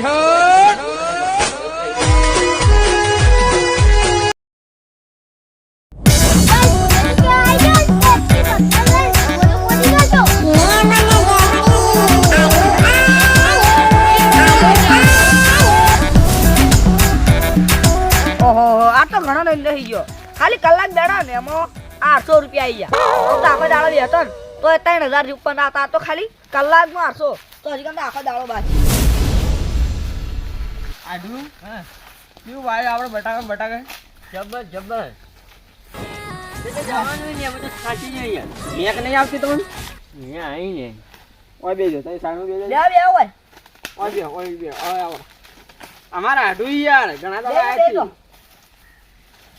તો ઘણો લઈને રહી ગયો. ખાલી કલાક દાડા ને એમાં આઠસો રૂપિયા આવી ગયા. તો આખો દાડો બેઠો ને, તો ત્રણ હજાર ઉપર ના તો ખાલી કલાકમાં આઠસો. તો હજી આખો દાડો બાકી. આડું. કેવું ભાઈ આપણે બટાકા બટાકા? જબર જબર. જવાનું ને બધું સાચી જઈએ. મેક નહીં આવતી તમને? અહીંયા આવીને ઓય બેજો તમે સાણું બેજો. બે બે ઓય બે ઓય બે ઓય આવો. અમારા આડું યાર ઘણા તો બે છે.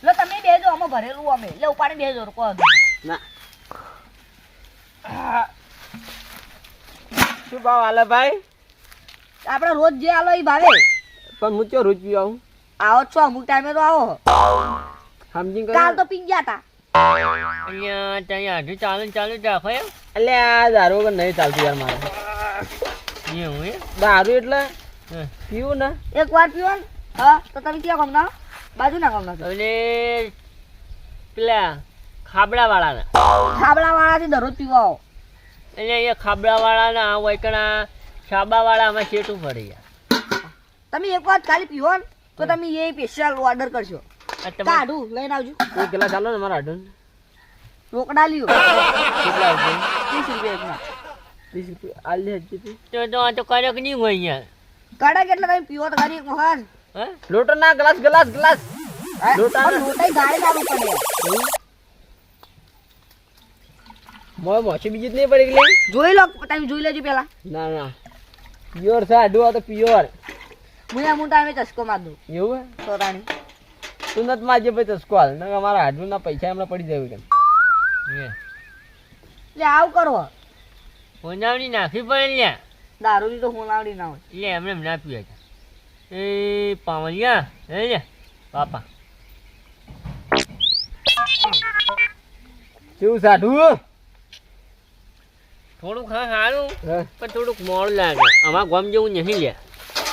લો તમે બેજો અમે ભરેલું અમે. એટલે ઉપાડી બેજો કહો ના. શું ભાવ હાલે ભાઈ? આપણે રોજ જે આલો એ ભાવે. પણ હું ચો રોજ પી આવું? આવો છો અમુક ટાઈમે તો આવો. સમજી કાલ તો પી ગયા તા. અહીંયા ત્યાં આઢું ચાલુ ને ચાલુ જ રાખો એમ એટલે આ દારૂ વગર નહીં ચાલતું યાર મારે. એવું એમ? દારૂ એટલે. પીવું ને. એક વાર પીવો ને. હા તો તમે ક્યાં ગમના બાજુ ના ગમના છો? અને પેલા ખાબડા વાળાના ખાબડા વાળાથી દરરોજ પીવાઓ આવો. એટલે અહીંયા ખાબડા વાળાના વૈકણા છાબા વાળા આમાં શેટું ફરી ગયા તમે એક વાત ખાલી પીવો ને તો તમે એ સ્પેશિયલ ઓર્ડર કરશો કાઢું લઈને આવજો. એક ગલાસ ચાલો ને મારા આડું રોકડા લ્યો. કેટલા ત્રીસ રૂપિયા એકના ત્રીસ રૂપિયા. આલ દે હજી તો. તો આ તો કડક નહીં હોય અહીંયા. કડક એટલે તમે પીવો તો ખરી એક વખત લોટો ના ગ્લાસ ગ્લાસ ગ્લાસ. લોટા લોટા પણ લોટાઈ પડે. મોય મોછી બીજી નહીં પડી ગઈ જોઈ લો તમે જોઈ લેજો પેલા ના ના. પ્યોર છે આડું આ તો પ્યોર. હું એમ ટાઈમે ચસ્કો માર દઉં. એવું હે સોરાણી. તું નથી માજે ભાઈ ચસ્કો હાલ ને અમારા હાડું ના પૈસા હમણાં પડી જાય કેમ. એ એટલે આવું કરો. હોનાવડી નાખવી પડે લે લ્યા. દારૂની તો હોનાવડી ના હોય. લે એમને એમ ના પીએ એ પાવલિયા હે લે પાપા કેવું સાઢું થોડુંક હા સારું પણ થોડુંક મોડું લાગે. અમારા ગામ જેવું નહીં લે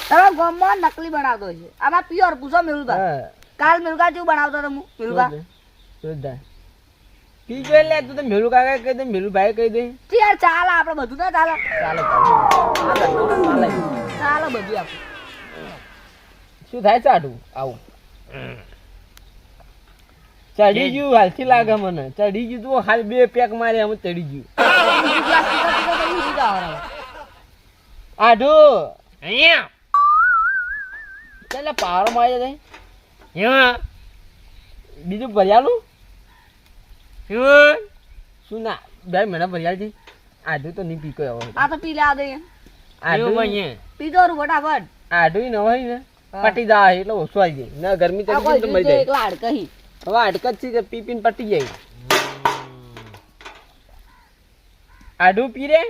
તમે ગામમાં નકલી બનાવતો છે. આમાં પ્યોર પૂછો મિલકા હા. કાલ મિલકા જેવું બનાવતો હતો હું? મિલકા જોરદાર. પી એટલે તું તો મેલું કાકા કહી દે મેળુભાઈ કહી દે. યાર ચાલે આપણે બધું ના ચાલે? ચાલે ચાલે. ચાલે. ચાલે બધું આપણે શું થાય સાઢું આવું. ચડી ગયું હાલથી લાગે મને. ચડી ગયું તું હાલ બે પેક મારે આમ ચડી ગયું. આઢું અહીંયા. ચાલે પારો મારી જાય એમાં બીજું ભરિયાલું? શું ના બે મહિના ભરિયાલ છે આઢું તો નહીં પીકો આવો આ તો પી લે આ દઈએ એવું આઢું બને પીધો રું ફટાફટ. આઢું ન હોય ને. પટી જાય એટલે ઓછું આવી જાય. ના ગરમી તો મરી જાય. એકલા હાડકહી. હવે અડકત છે કે પી પીને પટી જાય. આઢું પી રે.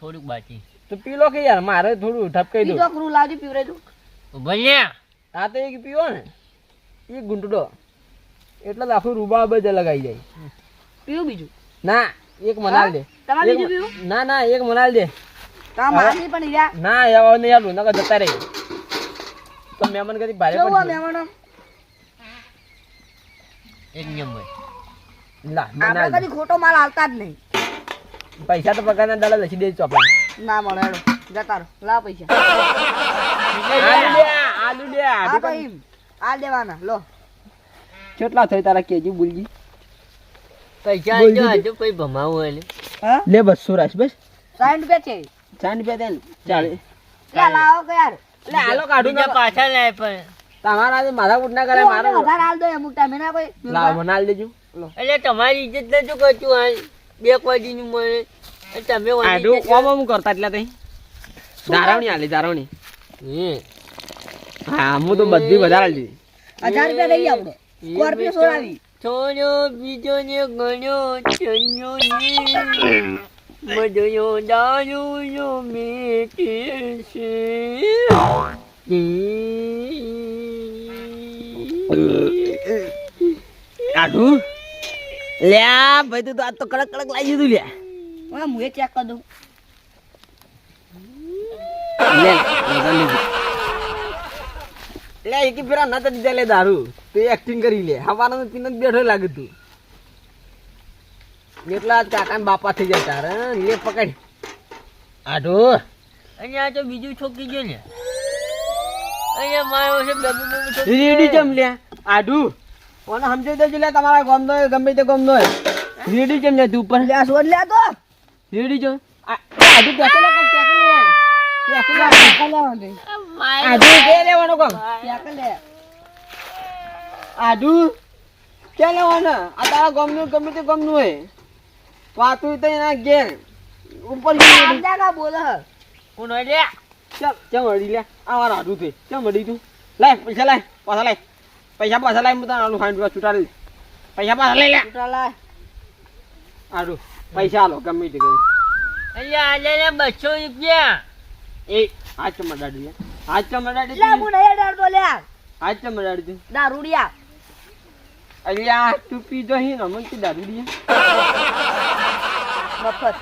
થોડુંક બાકી. તો પીલો કે યાર મારે થોડું ઠપકાઈ દો પીલો ક્રૂ લાવજો પીવરે તું. ભલ્યા આ તો એક પીવો ને. એક ગુંટડો એટલે તો આખું રૂબા બધા લગાઈ જાય. પીવું બીજું? ના એક મનાલ દે. તમારે બીજું પીવું? ના ના એક મનાલ દે. તમારે પણ યાર ના યાર ને યાર નકર જતા રહે. તો મહેમાન કદી ભારે પડશે. મહેમાનો. એક હોય લા મનાલ આપણે કદી ખોટો માલ આવતા જ નહીં. પૈસા તો પગારના દાડા લખી દે ચોપડા. ના મળે હેડો જતા રહો લા પૈસા. આલુ દે આ તો આ દેવાના લો. કેટલા થઈ તારા કેજી બોલજી પૈસા જો હજુ કોઈ ભમાવું એટલે લે. લે બસો રાશ બસ. સાઠ રૂપિયા છે. ચાર રૂપિયા દેન ચાલે. લે લાવો કે યાર. એટલે હાલો કાઢું ના પાછા લે પણ. તમારા કૂટ ના કરે મારો વધારે હાલ દો અમુક ટાઈમે ના કોઈ લાવ મનાલ દેજો. એટલે તમારી ઇજ્જત નથી કરતું આ બે કોડીનું મળે. અને તમે આડું કોમ આમ કરતા એટલે તઈ ધારાવણી આલી ધારાવણી. હે. હા હું તો બધી વધારે આલી. હજાર રૂપિયા લઈ આપણે સ્કોર્પિયો સોળાવી થોડો બીજો ને ગણ્યો ચણ્યો ને બધયો દારૂ નો મેટે છે આડું લ્યા ભાઈ તું તો આજ તો કડક કડક લાગી દીધું લ્યા. હા હું એ ચેક કરી દઉં. લે એકી ફેરા ના તો દીધા લે દારૂ. તે એક્ટિંગ કરી લે. હવાના પીને જ બેઠો લાગે તું. એટલા કાકા બાપા થઈ જાય તારે લે પકડ. આઢો. અહીંયા તો બીજું છોકરી છે ને અહીંયા મારો છે બબુ બબુ છોકરી રેડી જમ લે. આઢુ. કોને સમજાઈ દેજો લે તમારા ગમ નો ગમે તે ગમ નો રેડી જમ લે તું ઉપર લે આ સોડ લે તો. રેડી ચમ આ- આઢુ પેકે લે કોક પેકે લે. પેકે લે પેકા લેવા દે આઢુ કે લેવાનો કોક પેકા લે. આઢુ ક્યાં લેવાના? આ તારા ગમનું ગમે તે ગમનું હોય. પાતું તો એના ઘેર. ઉપર કા બોલે. કોણ હોય લે. ચમ ચમ હળી લે. આ મારા આઢુ તે ચમ હળી તું. લાય પૈસા લાય પાછા લાય. પૈસા પાછા લાય હું તને ફાઈન રૂપિયા છૂટા દઈશ પૈસા પાછા લઈ લે. છૂટા લાય. આઢુ પૈસા લો ગમે તે ગઈ અહીંયા આજે બસો રૂપિયા. એ આજ તો મડાડી લે. હાથ ચમ દાડી લે હું નહીં ડરતો લે. તો મડાડી દે દારૂડિયા. અલ્યા તું પીધો હી ને મને દારૂ દી મફત.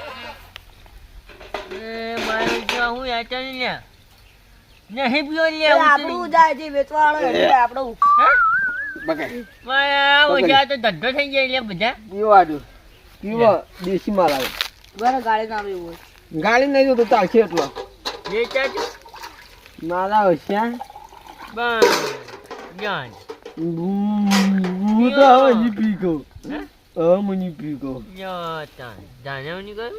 એ મારો જો હું એટન ને લે. નહીં પીઓ લે એ આપણું જાય છે વેચવાળો એટલે આપણું બગાય મારા ઓછા તો ધંધો થઈ જાય લે બધા. પીવો આડુ પીવો દેશી માલ આવે બરે ગાડી ના આવી હોય. ગાડી નહીં તો ચાલશે એટલો. મારા હોશિયાર. બસ. જાન હું તો હવે નહીં પી ગયો હે? હવે મને નહીં પી ગયો જો તાન. જાને નહીં તું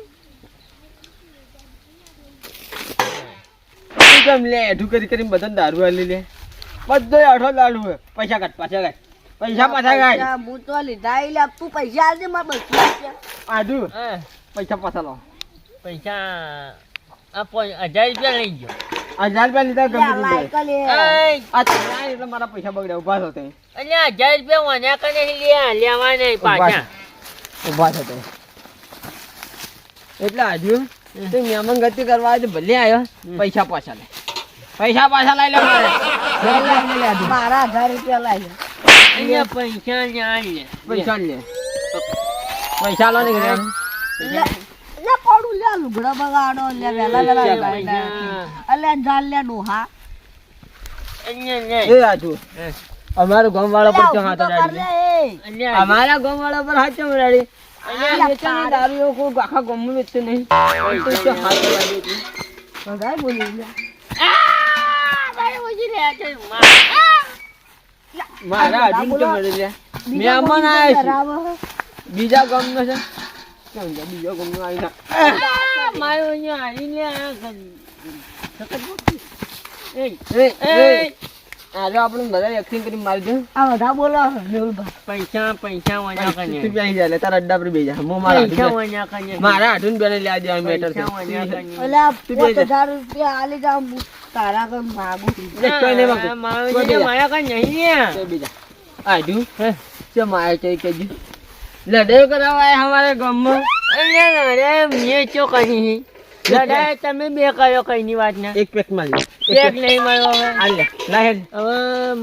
કેમ લે? એઠું કરી કરી બધાને દારૂ આલી લે. બધો આઠો દારૂ પૈસા કાઢ પાછા કાઢ. પૈસા પાછા કાઢ હું તો લીધા ઈ લે તું પૈસા આલજે મારે બસો રૂપિયા આડુ પૈસા પાછા લો. પૈસા હજાર રૂપિયા લઈ ગયો. હજાર રૂપિયા લીધા ગમે એટલે મારા પૈસા બગડ્યા ઊભા થતો અલ્યા હજાર રૂપિયા વાંધા કરે લે લેવા નહીં પાછા. ઊભા થતો એટલે આજુ તે મહેમાન ગતિ કરવા આજે ભલે આવ્યો પૈસા પાછા લે. પૈસા પાછા લઈ લે મારે. આજુ. હજાર રૂપિયા લાય અહીંયા પૈસા લ્યા લે પૈસા લે. પૈસા લો ને લે લે પડું લે લુગડા બગાડો લે વેલા વેલા પૈસા, લાય લે. પૈસા. અલે જાલ લે ડોહા. એ આજુ અમારું ગામ વાળા પર ચો હાથ. અલ્યા અમારા ગામ વાળા પર હાથ ચો રાડી. અહીંયા દારૂ કોઈ આખા ગામમાં વેચતો નહીં. તો ચો હાથ અડાડી એટલે. બોલી લે. આ, ભાઈ ઓછી લે છે માં. મારા બધા તો બોલો. મળી મહેમાન કોણ છે? બીજા ગામનો છે બીજા ગામનો આવીને ના માયો અહીંયા આવીને આ સખત બોલતી. એ એ. આજે આપણે બધા એક્ટિંગ કરી મારજો આ બધા બોલો મેહુલભાઈ પૈસા પૈસા વાન્યા કને તું બેહી જા તારા અડ્ડા પર બેજા હું મારા પૈસા હાથું કને મારા હાથું બેને લે આજે આ મેટર છે. બેસી હજાર રૂપિયા આલી જામ તારા કઈ માગું લે, કોઈ નહીં માંગતું. આ, કોઈ જે નહીં. મારા નહીં. તે બીજા આજુ છે મારે છે? કેજી લડાઈ કરાવવા આયા અમારે ગામમાં? અહીંયા અરે મેં ચો કરી લડાઈ તમે બે કર્યો કઈની વાત ના એક પેકમાં લે એક નહીં માર્યો હવે. આ લે લાહેર હવે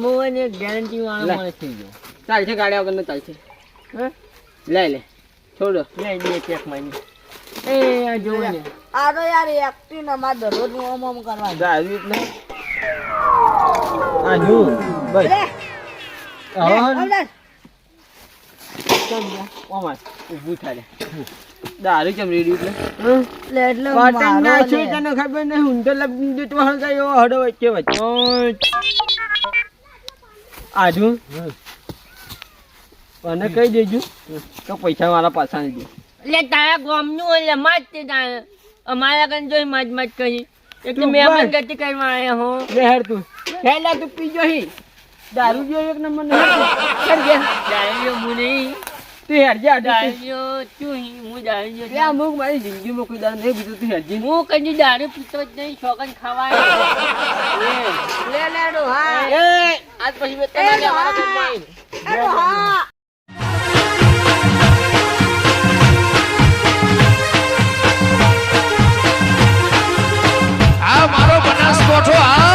હું એને ગેરંટી વાળો લે. માણસ થઈ ગયો. ચાલશે ગાડી વગર ચાલશે હે? લે લે. છોડો. લઈ દે ચેક મારી એ આ જોવો ને. આ તો યાર એકટી ને મારે દરરોજનું ઓમ ઓમ દારૂ એટલે આજુ બસ લે, લે, હવે લે. ઓમાર ઊભું થાય લે. દારૂ કેમ રેડી એટલે? એટલે પાટણ મારો તને ખબર નહીં? હું તો લપી દીધું તો હડો વચ્ચે વચ્ચે આજુ? અને કહી દેજો કે પૈસા મારા પાછા નહીં દે. એટલે તારા ગામનું એટલે માજ તે અમારા કન જોઈ માજ માજ કરી. એટલે મેં. ગતિ કરવા આવ્યા હો લે તું. હેલા તું પીજો હી. દારૂ જો એક નંબર ને હેડ ગે દારૂ જો મુ નહીં. તે હેડ જા દારૂ જો તું મુ દારૂ જો લે અમુક મારી જિંદગી માં કોઈ દારૂ નહીં પીતો તું હેડ જી મુ કદી દારૂ પીતો જ નહીં શોકન ખાવાય. લે લેડો હા એ. આજ પછી બેટા ના મારા તું માઈ હા મારો બનાસકોઠો આ